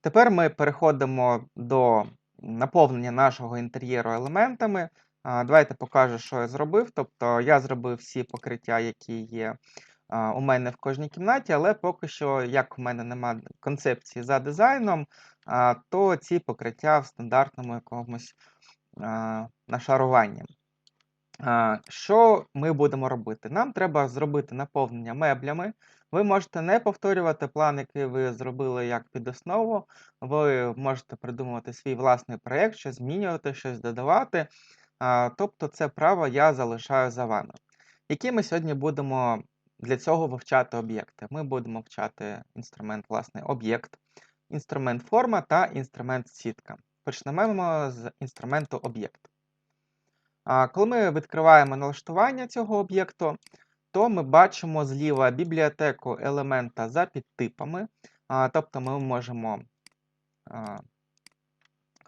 Тепер ми переходимо до наповнення нашого інтер'єру елементами. Давайте покажу, що я зробив. Тобто я зробив всі покриття, які є у мене в кожній кімнаті, але поки що, як у мене немає концепції за дизайном, то ці покриття в стандартному якомусь нашаруванні. Що ми будемо робити? Нам треба зробити наповнення меблями. Ви можете не повторювати план, який ви зробили як під основу. Ви можете придумувати свій власний проєкт, щось змінювати, щось додавати. Тобто це право я залишаю за вами. Які ми сьогодні будемо для цього вивчати об'єкти? Ми будемо вчати інструмент, власне, об'єкт, інструмент форма та інструмент сітка. Почнемо з інструменту об'єкт. Коли ми відкриваємо налаштування цього об'єкту, то ми бачимо зліва бібліотеку елемента за підтипами. Тобто ми можемо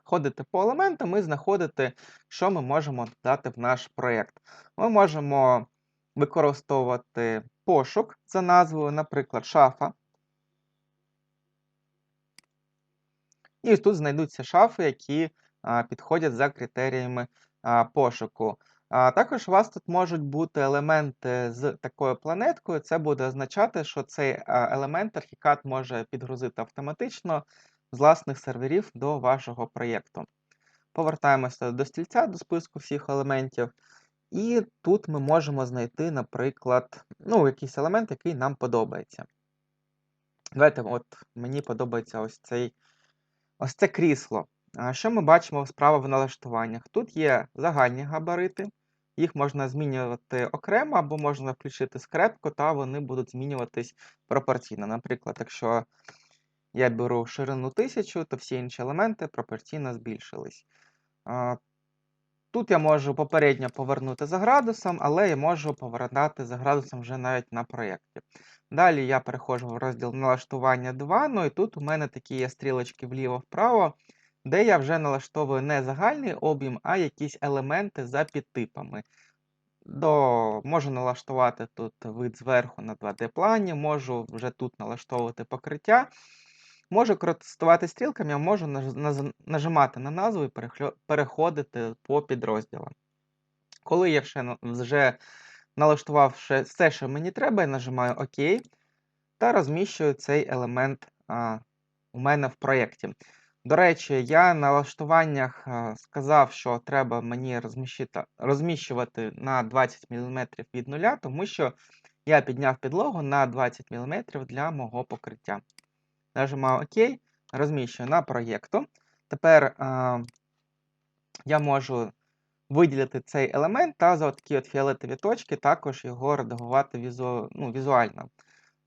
ходити по елементам і знаходити, що ми можемо додати в наш проєкт. Ми можемо використовувати пошук за назвою, наприклад, шафа. І тут знайдуться шафи, які підходять за критеріями пошуку. А Також у вас тут можуть бути елементи з такою планеткою. Це буде означати, що цей елемент архікад може підгрузити автоматично з власних серверів до вашого проєкту. Повертаємося до стільця, до списку всіх елементів. І тут ми можемо знайти, наприклад, ну, якийсь елемент, який нам подобається. Давайте, от мені подобається ось цей, ось це крісло. Що ми бачимо справа в налаштуваннях? Тут є загальні габарити, їх можна змінювати окремо, або можна включити скрепку, та вони будуть змінюватись пропорційно. Наприклад, якщо я беру ширину 1000, то всі інші елементи пропорційно збільшились. Тут я можу попередньо повернути за градусом, але я можу повертати за градусом вже навіть на проєкті. Далі я переходжу в розділ налаштування 2, ну і тут у мене такі є стрілочки вліво-вправо, де я вже налаштовую не загальний об'єм, а якісь елементи за підтипами. До... Можу налаштувати тут вид зверху на 2D-плані, можу вже тут налаштовувати покриття. Можу користувати стрілками, а можу нажимати на назву і переходити по підрозділам. Коли я вже налаштував все, що мені треба, я нажимаю ОК та розміщую цей елемент а, у мене в проєкті. До речі, я на налаштуваннях сказав, що треба мені розміщувати на 20 мм від нуля, тому що я підняв підлогу на 20 мм для мого покриття. Нажимаю ОК, розміщую на проєкту. Тепер а, я можу виділити цей елемент та за такі от фіолетові точки також його редагувати візу, ну, візуально.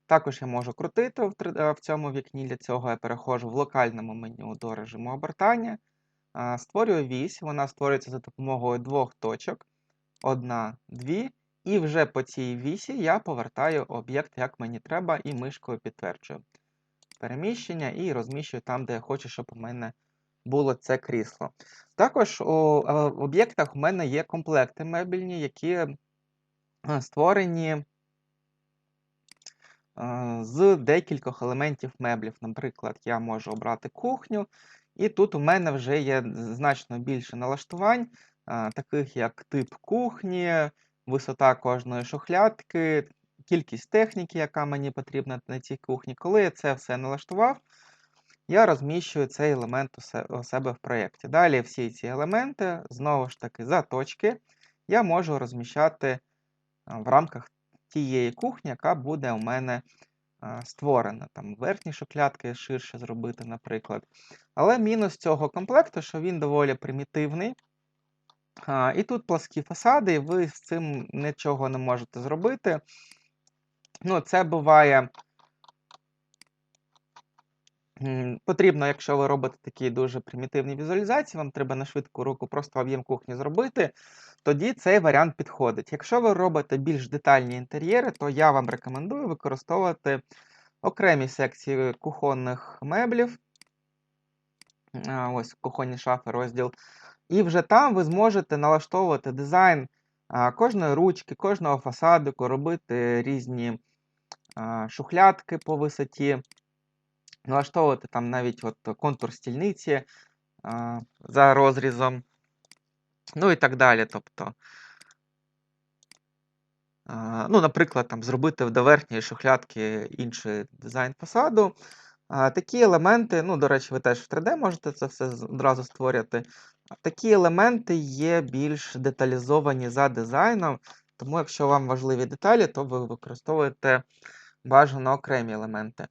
Також я можу крутити в, е, в цьому вікні. Для цього я переходжу в локальному меню до режиму обертання. Створюю вісь, вона створюється за допомогою двох точок. Одна, дві. І вже по цій вісі я повертаю об'єкт, як мені треба, і мишкою підтверджую переміщення і розміщую там, де я хочу, щоб у мене було це крісло. Також у об'єктах у мене є комплекти мебельні, які е, створені е, з декількох елементів меблів. Наприклад, я можу обрати кухню, і тут у мене вже є значно більше налаштувань, таких як тип кухні, висота кожної шухлядки, кількість техніки, яка мені потрібна на цій кухні. Коли я це все налаштував, я розміщую цей елемент у себе в проєкті. Далі всі ці елементи, знову ж таки, заточки, я можу розміщати в рамках тієї кухні, яка буде у мене створена. Там Верхні шухлядки ширше зробити, наприклад. Але мінус цього комплекту, що він доволі примітивний. І тут пласкі фасади, і ви з цим нічого не можете зробити. Ну, це буває. Потрібно, якщо ви робите такі дуже примітивні візуалізації, вам треба на швидку руку просто об'єм кухні зробити, тоді цей варіант підходить. Якщо ви робите більш детальні інтер'єри, то я вам рекомендую використовувати окремі секції кухонних меблів. Ось кухонні шафи розділ. І вже там ви зможете налаштовувати дизайн кожної ручки, кожного фасадику, робити різні шухлядки по висоті. Налаштовувати там навіть от контур стільниці за розрізом, ну і так далі. Тобто, ну, наприклад, там зробити до верхньої шухлядки інший дизайн фасаду. Такі елементи, ну, до речі, ви теж в 3D можете це все одразу створювати. Такі елементи є більш деталізовані за дизайном, тому якщо вам важливі деталі, то ви використовуєте бажано окремі елементи.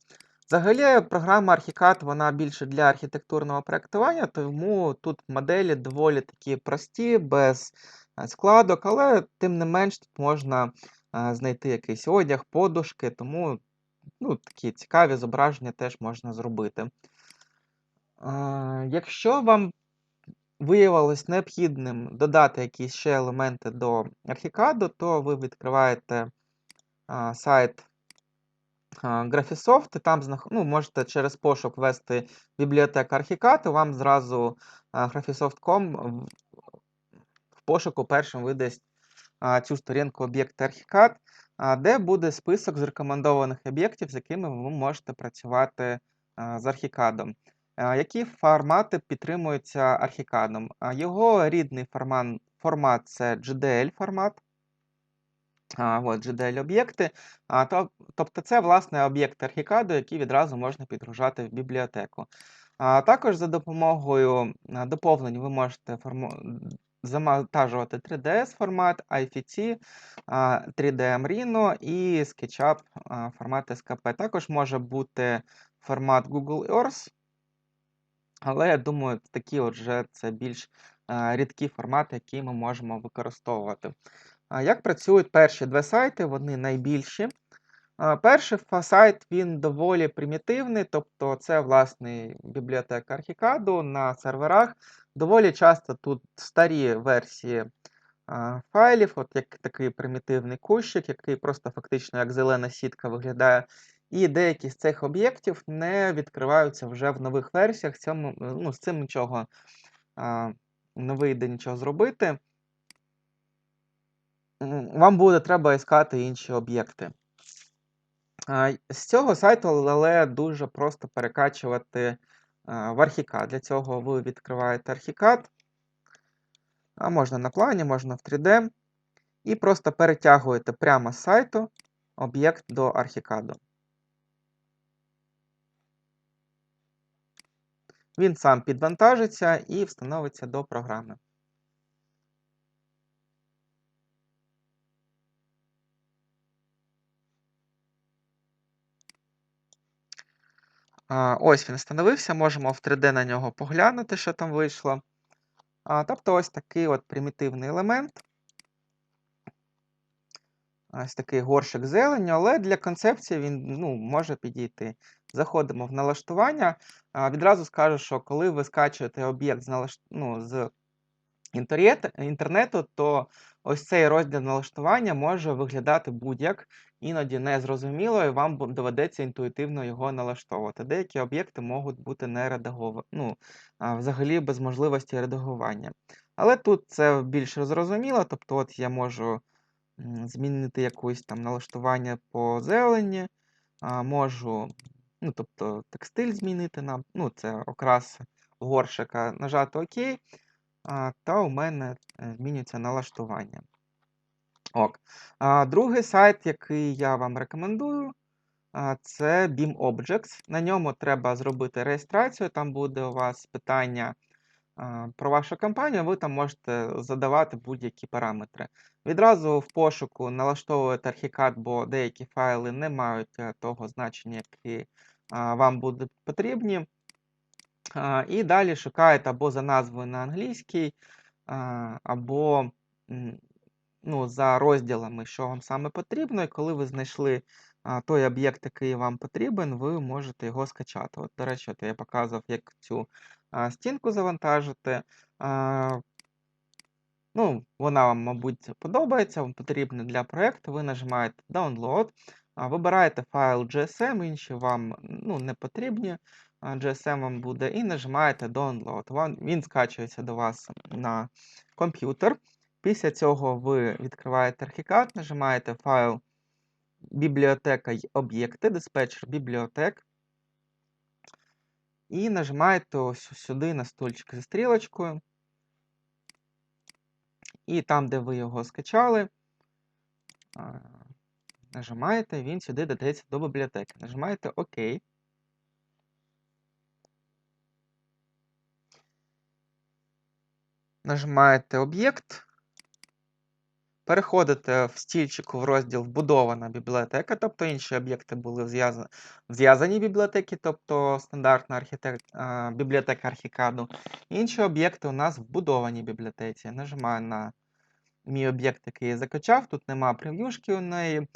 Взагалі, програма Archicad вона більше для архітектурного проєктування, тому тут моделі доволі такі прості, без е, складок, але тим не менш тут можна е, знайти якийсь одяг, подушки, тому ну, такі цікаві зображення теж можна зробити. Е, Якщо вам виявилось необхідним додати якісь ще елементи до Archicad, то ви відкриваєте сайт Graphisoft, і там знах... ну, можете через пошук ввести бібліотека і вам зразу Graphisoft.com в пошуку першим видасть цю сторінку об'єкти Archicad, а, де буде список з рекомендованих об'єктів, з якими ви можете працювати з Archicad. А, Які формати підтримуються Archicad? А, Його рідний формат, формат це GDL формат. От, GDL-об'єкти. Тобто це, власне, об'єкти Archicad, які відразу можна підгружати в бібліотеку. Також за допомогою доповнень ви можете форму... завантажувати 3ds формат, IFC, 3D Marino і SketchUp формат SKP. Також може бути формат Google Earth, але я думаю, такі от вже це більш рідкі формати, які ми можемо використовувати. Як працюють перші два сайти? Вони найбільші. Перший сайт він доволі примітивний, тобто це власний бібліотека Archicad на серверах. Доволі часто тут старі версії файлів, от як такий примітивний кущик, який просто фактично як зелена сітка виглядає. І деякі з цих об'єктів не відкриваються вже в нових версіях. Цьому, ну, з цим нічого а, не вийде нічого зробити. Вам буде треба іскати інші об'єкти. З цього сайту але дуже просто перекачувати в Archicad. Для цього ви відкриваєте Archicad, а можна на плані, можна в 3D, і просто перетягуєте прямо з сайту об'єкт до Archicad. Він сам підвантажиться і встановиться до програми. Ось він встановився, можемо в 3D на нього поглянути, що там вийшло. Тобто ось такий от примітивний елемент. Ось такий горшик зелені, але для концепції він ну, може підійти. Заходимо в налаштування. Відразу скажу, що коли ви скачуєте об'єкт з, налаш... ну, з інтернету, то ось цей розділ налаштування може виглядати будь-як, іноді незрозуміло, і вам доведеться інтуїтивно його налаштовувати. Деякі об'єкти можуть бути не редаговані, ну, взагалі без можливості редагування. Але тут це більш зрозуміло, тобто от я можу змінити якусь там налаштування по зелені, можу, ну, тобто текстиль змінити нам, ну, це окрас горшика, нажати ОК, та у мене е, змінюється налаштування. Ок. Другий сайт, який я вам рекомендую, це Beam Objects. На ньому треба зробити реєстрацію. Там буде у вас питання про вашу компанію, ви там можете задавати будь-які параметри. Відразу в пошуку налаштовуєте Archicad, бо деякі файли не мають е, того значення, які вам будуть потрібні. І далі шукаєте або за назвою на англійській, або ну, за розділами, що вам саме потрібно. І коли ви знайшли той об'єкт, який вам потрібен, ви можете його скачати. От, до речі, от я показував, як цю стінку завантажити. Ну, вона вам, мабуть, подобається, вам потрібна для проєкту. Ви нажимаєте Download, вибираєте файл GSM, інші вам ну, не потрібні. GSM вам буде, і нажимаєте Download. Він скачується до вас на комп'ютер. Після цього ви відкриваєте Archicad, нажимаєте файл бібліотека й об'єкти, диспетчер бібліотек. І нажимаєте ось сюди на стульчик зі стрілочкою. І там, де ви його скачали, нажимаєте, він сюди додається до бібліотеки. Нажимаєте ОК. Нажимаєте об'єкт. Переходите в стільчику в розділ Вбудована бібліотека, тобто інші об'єкти були в зв'язаній бібліотеки, тобто стандартна архітек... бібліотека архікаду. Інші об'єкти у нас вбудовані бібліотеці. Нажимаю на мій об'єкт, який я закачав. Тут нема прев'юшки у неї.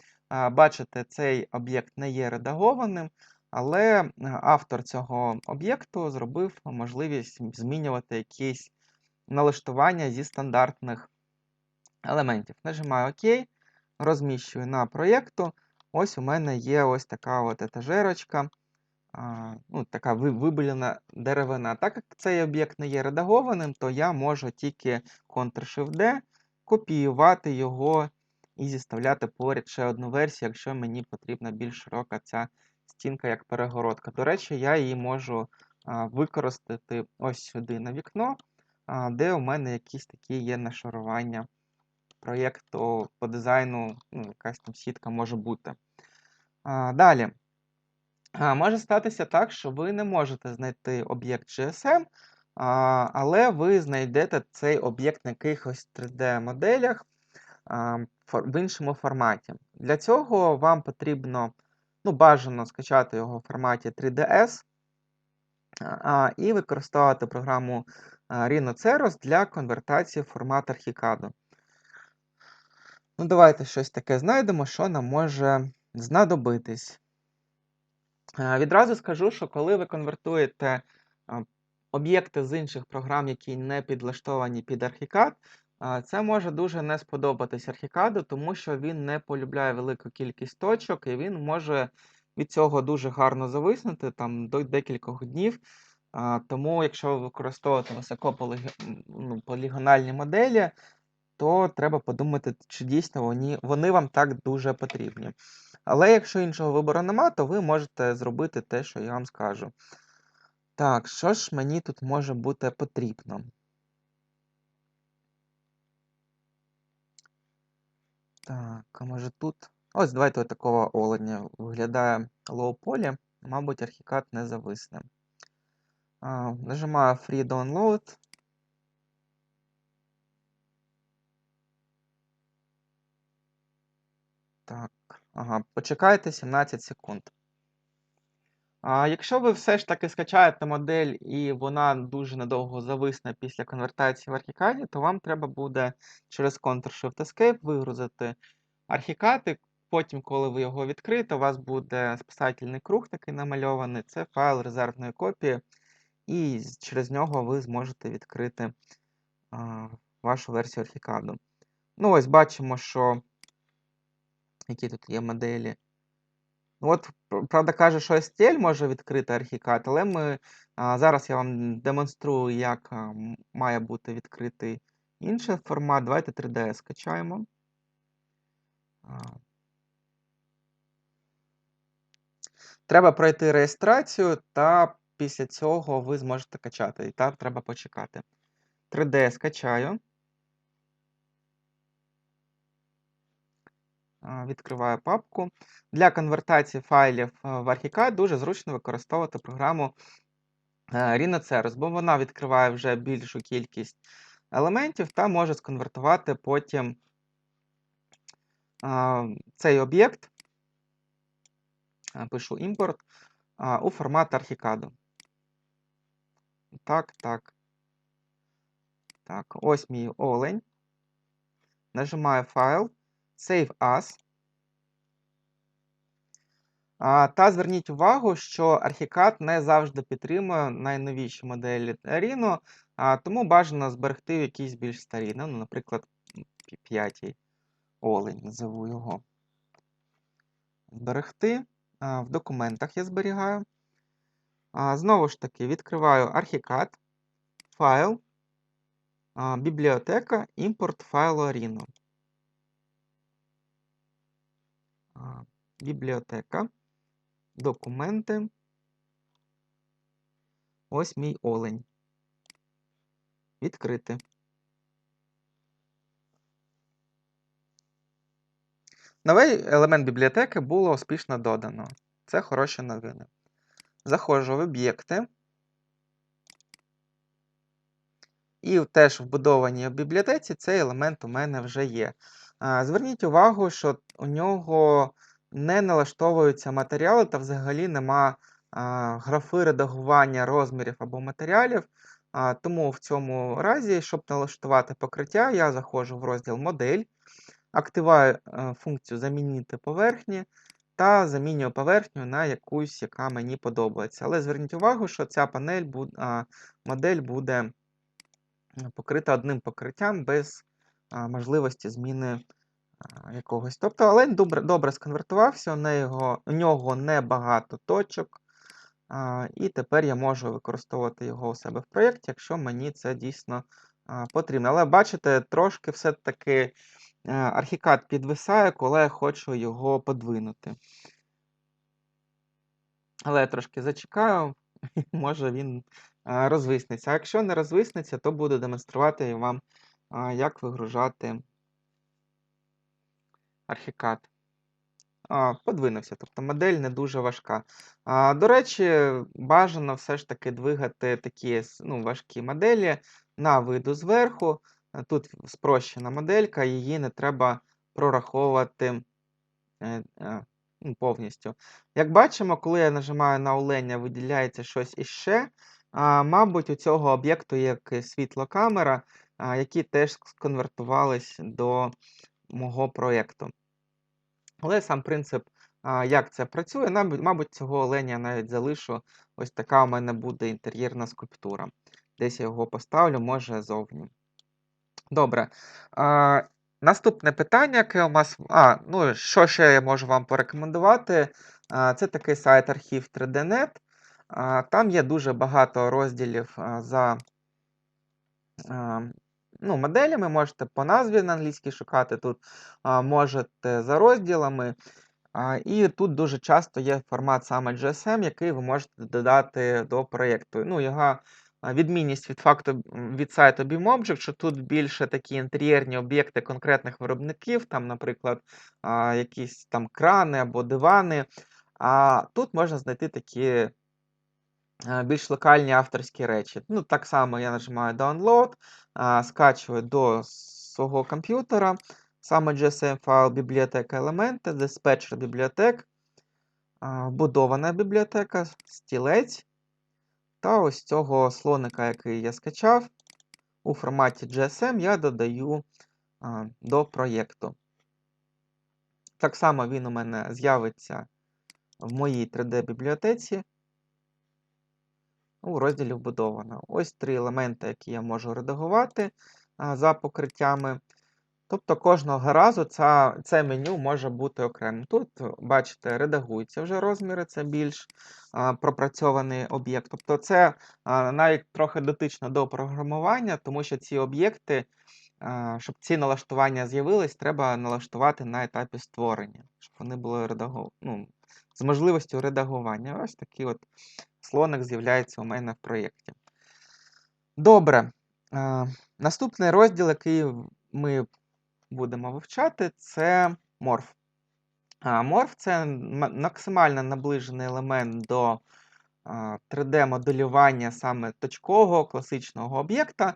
Бачите, цей об'єкт не є редагованим, але автор цього об'єкту зробив можливість змінювати якісь налаштування зі стандартних елементів. Нажимаю ОК, розміщую на проєкту. Ось у мене є ось така от етажерочка, ну, така вибілена деревина. Так як цей об'єкт не є редагованим, то я можу тільки Ctrl-Shift-D копіювати його і зіставляти поряд ще одну версію, якщо мені потрібна більш широка ця стінка як перегородка. До речі, я її можу використати ось сюди на вікно, де у мене якісь такі є нашарування проєкту по дизайну, ну, якась там сітка може бути. Далі. Може статися так, що ви не можете знайти об'єкт GSM, але ви знайдете цей об'єкт на якихось 3D-моделях в іншому форматі. Для цього вам потрібно ну, бажано скачати його в форматі 3DS і використовувати програму Rhinoceros для конвертації в формат Archicad. Ну, давайте щось таке знайдемо, що нам може знадобитись. Відразу скажу, що коли ви конвертуєте об'єкти з інших програм, які не підлаштовані під Archicad, це може дуже не сподобатись Archicad, тому що він не полюбляє велику кількість точок, і він може від цього дуже гарно зависнути там, до декількох днів. Тому, якщо ви використовуєте високополігональні ну, моделі, то треба подумати, чи дійсно вони, вони вам так дуже потрібні. Але якщо іншого вибору нема, то ви можете зробити те, що я вам скажу. Так, що ж мені тут може бути потрібно? Так, а може тут. Ось, давайте такого оленя виглядає лоу-полі. Мабуть, архікат не зависне. А, Нажимаю Free Download. Так, ага, почекайте 17 секунд. А Якщо ви все ж таки скачаєте модель і вона дуже недовго зависне після конвертації в Archicad, то вам треба буде через Ctrl-Shift-Escape вигрузити Archicad, Потім, коли ви його відкриєте, у вас буде спасательний круг такий намальований. Це файл резервної копії, і через нього ви зможете відкрити а, вашу версію Archicad. Ну, ось бачимо, що які тут є моделі. От, правда, каже, що STL може відкрити Archicad, але ми а, зараз я вам демонструю, як а, має бути відкритий інший формат. Давайте 3D скачаємо. А. Треба пройти реєстрацію, та після цього ви зможете качати. І так треба почекати. 3D скачаю. Відкриваю папку. Для конвертації файлів в Archicad дуже зручно використовувати програму Rhinoceros, бо вона відкриває вже більшу кількість елементів та може сконвертувати потім цей об'єкт, пишу імпорт, у формат Archicad. Так, так. Так, ось мій олень. Нажимаю файл. Save As. Та зверніть увагу, що Archicad не завжди підтримує найновіші моделі Rhino, тому бажано зберегти якісь більш старі. Ну, Наприклад, п'ятій олень, назову його. Зберегти. В документах я зберігаю. Знову ж таки, відкриваю Archicad, файл, бібліотека, імпорт файлу Rhino. Бібліотека, документи. Ось мій олень. Відкрити. Новий елемент бібліотеки було успішно додано. Це хороші новини. Заходжу в об'єкти. І теж вбудованій в бібліотеці цей елемент у мене вже є. Зверніть увагу, що у нього не налаштовуються матеріали та взагалі нема графи редагування розмірів або матеріалів. Тому в цьому разі, щоб налаштувати покриття, я заходжу в розділ Модель, активую е, функцію Замінити поверхні та замінюю поверхню на якусь, яка мені подобається. Але зверніть увагу, що ця панель модель буде покрита одним покриттям без можливості зміни якогось. Тобто олень добре, добре сконвертувався, у нього, у нього небагато точок. І тепер я можу використовувати його у себе в проєкті, якщо мені це дійсно потрібно. Але бачите, трошки все-таки архікад підвисає, коли я хочу його подвинути. Але я трошки зачекаю, може він розвиснеться. А якщо не розвиснеться, то буду демонструвати вам, як вигружати архікад. Подвинувся, тобто модель не дуже важка. До речі, бажано все ж таки двигати такі ну, важкі моделі на виду зверху. Тут спрощена моделька, її не треба прораховувати е, е, ну, повністю. Як бачимо, коли я нажимаю на оленя, виділяється щось іще. Мабуть, у цього об'єкту є світлокамера, які теж сконвертувались до мого проєкту. Але сам принцип, як це працює, мабуть, цього оленя я навіть залишу. Ось така у мене буде інтер'єрна скульптура. Десь я його поставлю, може зовні. Добре. Наступне питання, яке у нас. А, ну що ще я можу вам порекомендувати? Це такий сайт архів 3D.net. Там є дуже багато розділів за ну, моделями. Можете по назві на англійській шукати, тут а, можете за розділами. А, І тут дуже часто є формат саме GSM, який ви можете додати до проєкту. Ну, його Відмінність від факту від сайту BeamObject, що тут більше такі інтер'єрні об'єкти конкретних виробників, там, наприклад, якісь там крани або дивани. А тут можна знайти такі більш локальні авторські речі. Ну, Так само я нажимаю Download, скачую до свого комп'ютера, саме GSM файл бібліотека елементи, диспетчер бібліотек, вбудована бібліотека, стілець. Та ось цього слоника, який я скачав, у форматі GSM я додаю до проєкту. Так само він у мене з'явиться в моїй 3D-бібліотеці у розділі вбудовано. Ось три елементи, які я можу редагувати за покриттями. Тобто кожного разу ця, це меню може бути окремим. Тут, бачите, редагуються вже розміри, це більш а, пропрацьований об'єкт. Тобто це а, навіть трохи дотично до програмування, тому що ці об'єкти, щоб ці налаштування з'явились, треба налаштувати на етапі створення, щоб вони були редагу... ну, з можливістю редагування. Ось такий от слоник з'являється у мене в проєкті. Добре. Наступний розділ, який ми будемо вивчати, це морф. Морф це максимально наближений елемент до 3D-моделювання саме точкового класичного об'єкта.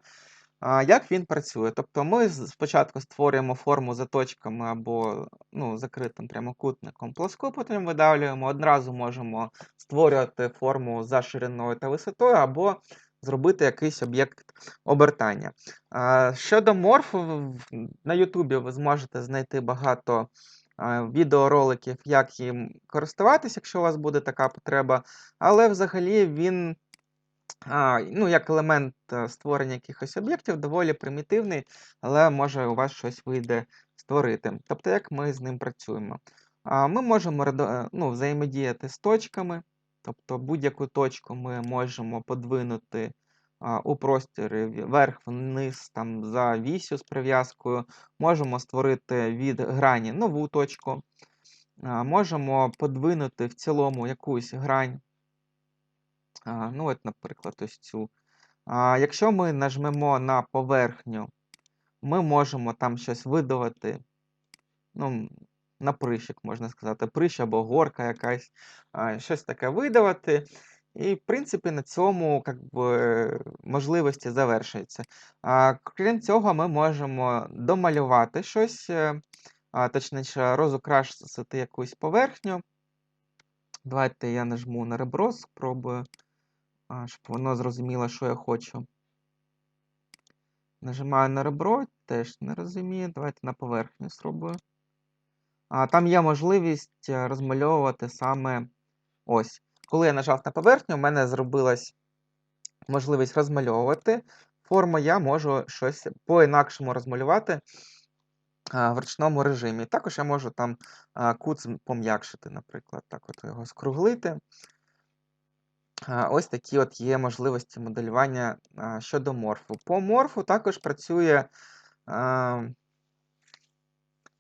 Як він працює? Тобто ми спочатку створюємо форму за точками або ну, закритим прямокутником плоску, потім видавлюємо, одразу можемо створювати форму за шириною та висотою, або зробити якийсь об'єкт обертання. Щодо морфу, на Ютубі ви зможете знайти багато відеороликів, як їм користуватися, якщо у вас буде така потреба. Але взагалі він, ну, як елемент е, створення якихось об'єктів, доволі примітивний, але може у вас щось вийде створити. Тобто, як ми з ним працюємо. Ми можемо е, ну, взаємодіяти з точками. Тобто будь-яку точку ми можемо подвинути у просторі вверх-вниз там, за вісю з прив'язкою. Можемо створити від грані нову точку. Можемо подвинути в цілому якусь грань. А, ну, от, наприклад, ось цю. А, якщо ми нажмемо на поверхню, ми можемо там щось видавати, ну, на прищик, можна сказати, прищ або горка якась, а, щось таке видавати. І, в принципі, на цьому как би, можливості завершуються. А, крім цього, ми можемо домалювати щось, е, а, точніше, розукрасити якусь поверхню. Давайте я нажму на ребро, спробую, а, щоб воно зрозуміло, що я хочу. Нажимаю на ребро, теж не розумію. Давайте на поверхню спробую. А, Там є можливість е, розмальовувати саме ось. Коли я нажав на поверхню, у мене зробилась можливість розмальовувати форму, я можу щось по-інакшому розмалювати в ручному режимі. Також я можу там кут пом'якшити, наприклад, так от його скруглити. Ось такі от є можливості моделювання щодо морфу. По морфу також працює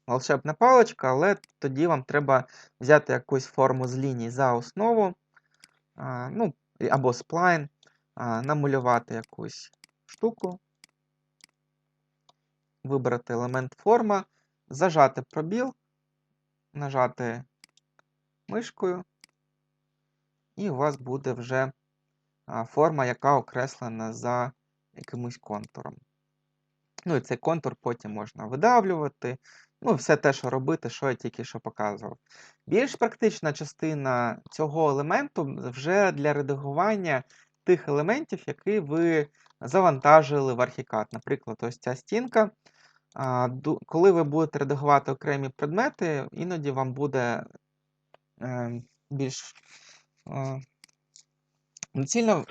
волшебна паличка, але тоді вам треба взяти якусь форму з ліній за основу, ну, або сплайн, намалювати якусь штуку, вибрати елемент форма, зажати пробіл, нажати мишкою, і у вас буде вже форма, яка окреслена за якимось контуром. Ну і цей контур потім можна видавлювати. Ну, все те, що робити, що я тільки що показував. Більш практична частина цього елементу вже для редагування тих елементів, які ви завантажили в Archicad. Наприклад, ось ця стінка. Коли ви будете редагувати окремі предмети, іноді вам буде е, більш доцільно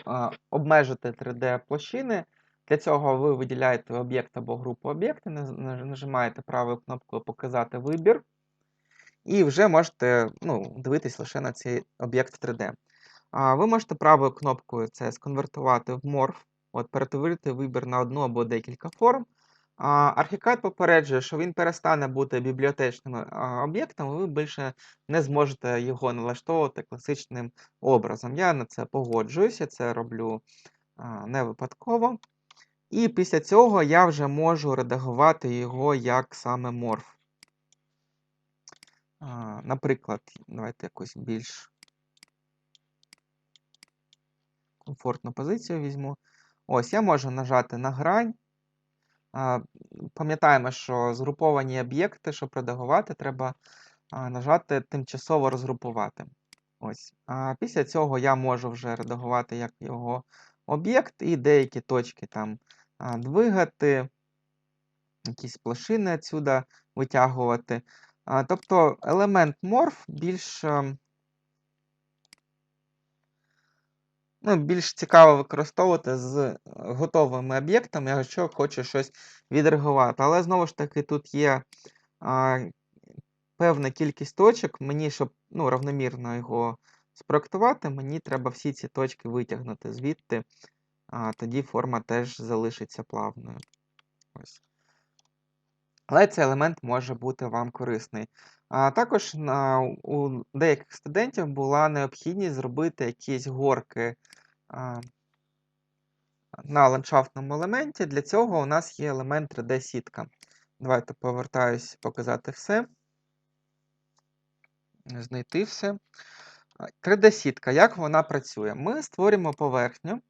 обмежити 3D-площини. Для цього ви виділяєте об'єкт або групу об'єктів, нажимаєте правою кнопкою Показати вибір. І вже можете ну, дивитись лише на цей об'єкт 3D. Ви можете правою кнопкою це сконвертувати в морф, от перетворити вибір на одну або декілька форм. Архікад попереджує, що він перестане бути бібліотечним об'єктом, і ви більше не зможете його налаштовувати класичним образом. Я на це погоджуюся, це роблю не випадково. І після цього я вже можу редагувати його як саме морф. Наприклад, давайте якусь більш комфортну позицію візьму. Ось, я можу нажати на грань. Пам'ятаємо, що згруповані об'єкти, щоб редагувати, треба нажати тимчасово розгрупувати. Ось. А Після цього я можу вже редагувати як його об'єкт і деякі точки там двигати, якісь плашини відсюди витягувати. Тобто елемент морф більш ну, більш цікаво використовувати з готовими об'єктами, якщо хочу щось відреагувати. Але знову ж таки, тут є а, певна кількість точок. Мені, щоб ну, равномірно його спроектувати, мені треба всі ці точки витягнути звідти а, тоді форма теж залишиться плавною. Ось. Але цей елемент може бути вам корисний. А Також на, у деяких студентів була необхідність зробити якісь горки а, на ландшафтному елементі. Для цього у нас є елемент 3D-сітка. Давайте повертаюсь показати все. Знайти все. 3D-сітка, як вона працює? Ми створюємо поверхню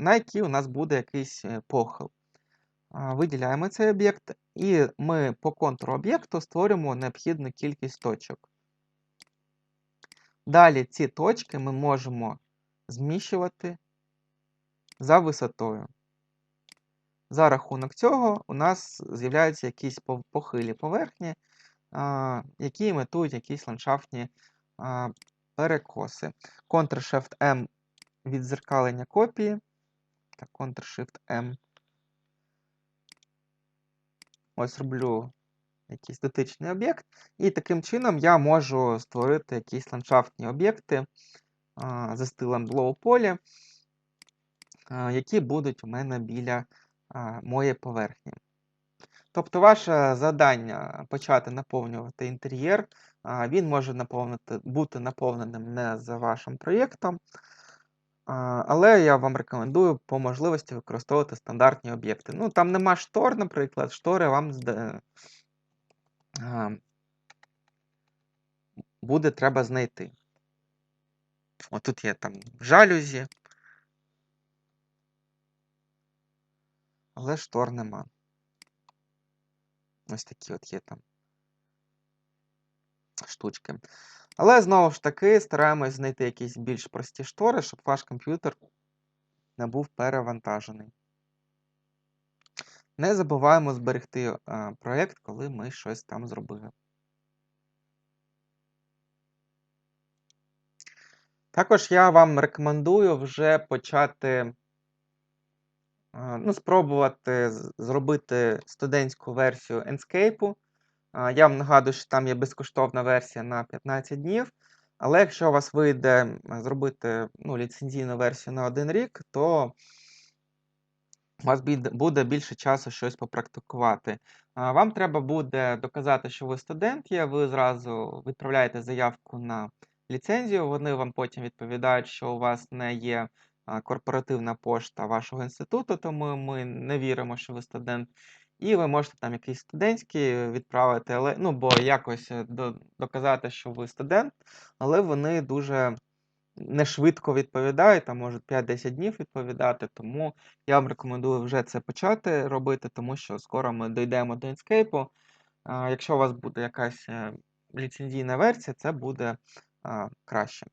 на якій у нас буде якийсь е, похил. Виділяємо цей об'єкт, і ми по контуру об'єкту створюємо необхідну кількість точок. Далі ці точки ми можемо зміщувати за висотою. За рахунок цього у нас з'являються якісь похилі поверхні, які імітують якісь ландшафтні перекоси. Ctrl-Shift-M відзеркалення копії. Ctrl-Shift-M. Ось роблю якийсь дотичний об'єкт. І таким чином я можу створити якісь ландшафтні об'єкти а, за стилем Blow полі, які будуть у мене біля а, моєї поверхні. Тобто, ваше завдання почати наповнювати інтер'єр, він може наповнити, бути наповненим не за вашим проєктом, Але я вам рекомендую по можливості використовувати стандартні об'єкти. Ну, там нема штор, наприклад, штори вам буде треба знайти. Отут є там жалюзі, але штор нема. Ось такі от є там штучки. Але знову ж таки стараємось знайти якісь більш прості штори, щоб ваш комп'ютер не був перевантажений. Не забуваємо зберегти проєкт, коли ми щось там зробили. Також я вам рекомендую вже почати ну, спробувати зробити студентську версію Enscape. Я вам нагадую, що там є безкоштовна версія на 15 днів. Але якщо у вас вийде зробити ну, ліцензійну версію на один рік, то у вас буде більше часу щось попрактикувати. Вам треба буде доказати, що ви студент є. Ви зразу відправляєте заявку на ліцензію. Вони вам потім відповідають, що у вас не є корпоративна пошта вашого інституту, тому ми не віримо, що ви студент. І ви можете там якийсь студентський відправити, але ну, бо якось е, до- доказати, що ви студент, але вони дуже не швидко відповідають, там можуть 5-10 днів відповідати. Тому я вам рекомендую вже це почати робити, тому що скоро ми дійдемо до. А, Якщо у вас буде якась е, ліцензійна версія, це буде краще.